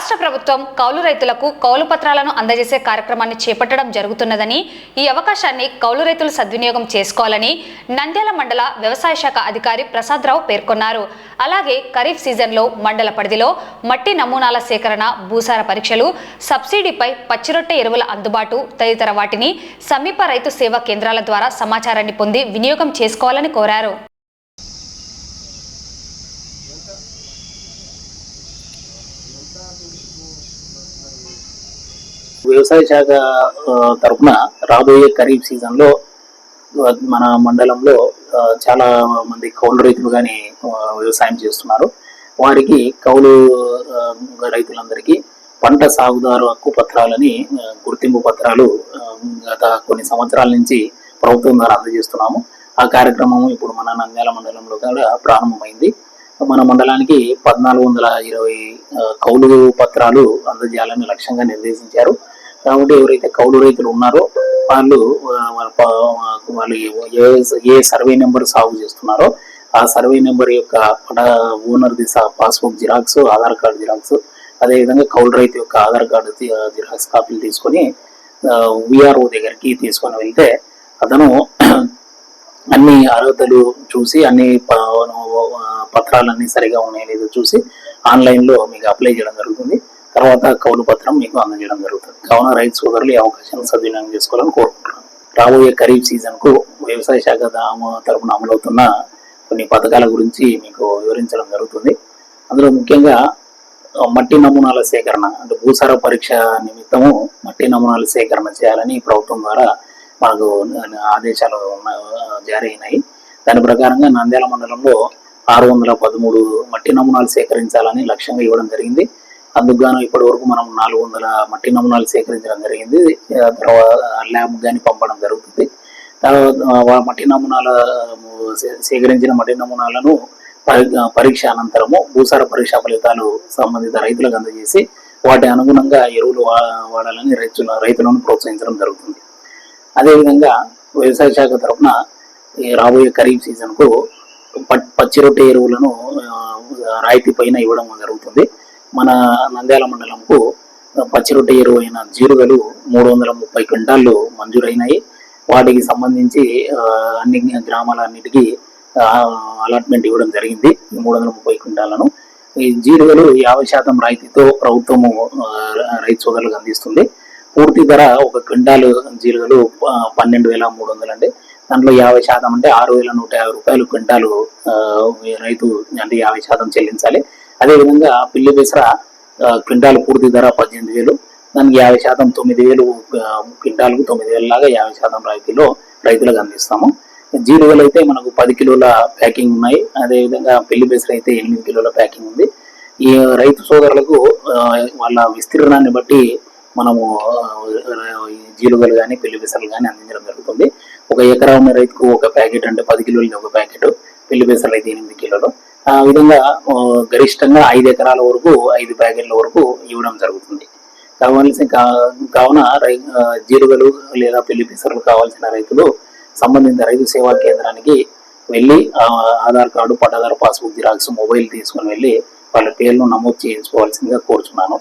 రాష్ట్ర ప్రభుత్వం కౌలు రైతులకు కౌలు పత్రాలను అందజేసే కార్యక్రమాన్ని చేపట్టడం జరుగుతున్నదని ఈ అవకాశాన్ని కౌలు రైతులు సద్వినియోగం చేసుకోవాలని నంద్యాల మండల వ్యవసాయ శాఖ అధికారి ప్రసాదరావు పేర్కొన్నారు. అలాగే ఖరీఫ్ సీజన్లో మండల పరిధిలో మట్టి నమూనాల సేకరణ భూసార పరీక్షలు సబ్సిడీపై పచ్చిరొట్టె ఎరువుల అందుబాటు తదితర వాటిని సమీప రైతు సేవా కేంద్రాల ద్వారా సమాచారాన్ని పొంది వినియోగం చేసుకోవాలని కోరారు. వ్యవసాయ శాఖ తరఫున తరపున రాబోయే ఖరీఫ్ సీజన్లో మన మండలంలో చాలా మంది కౌలు రైతులు కానీ వ్యవసాయం చేస్తున్నారు. వారికి కౌలు రైతులందరికీ పంట సాగుదారు హక్కు పత్రాలని గుర్తింపు పత్రాలు గత కొన్ని సంవత్సరాల నుంచి ప్రభుత్వం ద్వారా అందజేస్తున్నాము. ఆ కార్యక్రమం ఇప్పుడు మన నంద్యాల మండలంలో కూడా ప్రారంభమైంది. మన మండలానికి పద్నాలుగు వందల ఇరవై కౌలు పత్రాలు అందజేయాలని లక్ష్యంగా నిర్దేశించారు. కాబట్టి ఎవరైతే కౌలు రైతులు ఉన్నారో వాళ్ళు వాళ్ళు ఏ ఏ సర్వే నెంబర్ సాగు చేస్తున్నారో ఆ సర్వే నెంబర్ యొక్క పట owner the passbook xerox Aadhaar card xerox అదేవిధంగా కౌలు రైతు యొక్క ఆధార్ కార్డు జిరాక్స్ కాపీలు తీసుకొని విఆర్ఓ దగ్గరికి తీసుకొని వెళ్తే అతను అన్ని అర్హతలు చూసి అన్ని పత్రాలన్నీ సరిగా ఉన్నాయో లేదో చూసి ఆన్లైన్లో మీకు అప్లై చేయడం జరుగుతుంది. తర్వాత కౌలు పత్రం మీకు అందజేయడం జరుగుతుంది. కావున రైతు సోదరులు ఈ అవకాశాన్ని సద్వినియోగం చేసుకోవాలని కోరుకుంటున్నాను. రాబోయే ఖరీఫ్ సీజన్కు వ్యవసాయ శాఖ దా- తరపున అమలవుతున్న కొన్ని పథకాల గురించి మీకు వివరించడం జరుగుతుంది. అందులో ముఖ్యంగా మట్టి నమూనాల సేకరణ అంటే భూసార పరీక్ష నిమిత్తము మట్టి నమూనాల సేకరణ చేయాలని ప్రభుత్వం ద్వారా మనకు ఆదేశాలు జారీ అయినాయి. దాని ప్రకారంగా నంద్యాల మండలంలో ఆరు వందల పదమూడు మట్టి నమూనాలు సేకరించాలని లక్ష్యంగా ఇవ్వడం జరిగింది. అందుకుగాను ఇప్పటి వరకు మనం నాలుగు వందల మట్టి నమూనాలు సేకరించడం జరిగింది. తర్వాత ల్యాబ్ కానీ పంపడం జరుగుతుంది. తర్వాత మట్టి నమూనాల సేకరించిన మట్టి నమూనాలను పరీక్ష అనంతరము భూసార పరీక్ష ఫలితాలు సంబంధిత రైతులకు అందజేసి వాటి అనుగుణంగా ఎరువులు వా- వాడాలని రైతుల రైతులను ప్రోత్సహించడం జరుగుతుంది. అదేవిధంగా వ్యవసాయ శాఖ తరఫున ఈ రాబోయే ఖరీఫ్ సీజన్కు పచ్చి రొట్టె ఎరువులను రాయితీ పైన ఇవ్వడం జరుగుతుంది. మన నంద్యాల మండలంకు పచ్చి రొట్టె ఎరువు అయిన జీరుగలు మూడు వందల ముప్పై క్వింటాళ్ళు మంజూరైనాయి. వాటికి సంబంధించి అన్ని గ్రామాలన్నిటికీ అలాట్మెంట్ ఇవ్వడం జరిగింది ఈ మూడు వందల ముప్పై క్వింటాలను ఈ జీరుగలు యాభై శాతం రాయితీతో ప్రభుత్వము రైతు సోదరులకు అందిస్తుంది. పూర్తి ధర ఒక క్వింటాలు జీలుగలు పన్నెండు వేల మూడు వందలు అండి దాంట్లో యాభై శాతం అంటే ఆరు వేల నూట యాభై రూపాయలు క్వింటాలు రైతు అంటే యాభై శాతం చెల్లించాలి. అదేవిధంగా పిల్లి బెసర క్వింటాలు పూర్తి ధర పద్దెనిమిది వేలు దానికి యాభై శాతం తొమ్మిది వేలు ఆ, క్వింటాలకు తొమ్మిది వేల లాగా యాభై శాతం రాయితీలో రైతులకు అందిస్తాము. జీలుగలు అయితే మనకు పది కిలోల ప్యాకింగ్ ఉన్నాయి. అదేవిధంగా పెళ్ళి బెసర అయితే ఎనిమిది కిలోల ప్యాకింగ్ ఉంది. ఈ రైతు సోదరులకు వాళ్ళ విస్తీర్ణాన్ని బట్టి మనము జీలుగలు కానీ పెళ్ళి పెసరలు కానీ అందించడం జరుగుతుంది. ఒక ఎకరా ఉన్న రైతుకు ఒక ప్యాకెట్ అంటే పది కిలోలది ఒక ప్యాకెట్ పెళ్ళి పెసరలు అయితే ఎనిమిది కిలోలు. ఆ విధంగా గరిష్టంగా ఐదు ఎకరాల వరకు ఐదు ప్యాకెట్ల వరకు ఇవ్వడం జరుగుతుంది. కావాల్సిన కా- కావున రై ఆ, లేదా పెళ్ళి పెసరలు కావాల్సిన రైతులు సంబంధిత రైతు సేవా కేంద్రానికి వెళ్ళి ఆధార్ కార్డు పట్టాదారు పాస్బుక్ జిరాక్స్ మొబైల్ తీసుకుని వెళ్ళి వాళ్ళ పేర్లు నమోదు చేయించుకోవాల్సిందిగా కోరుచున్నాను.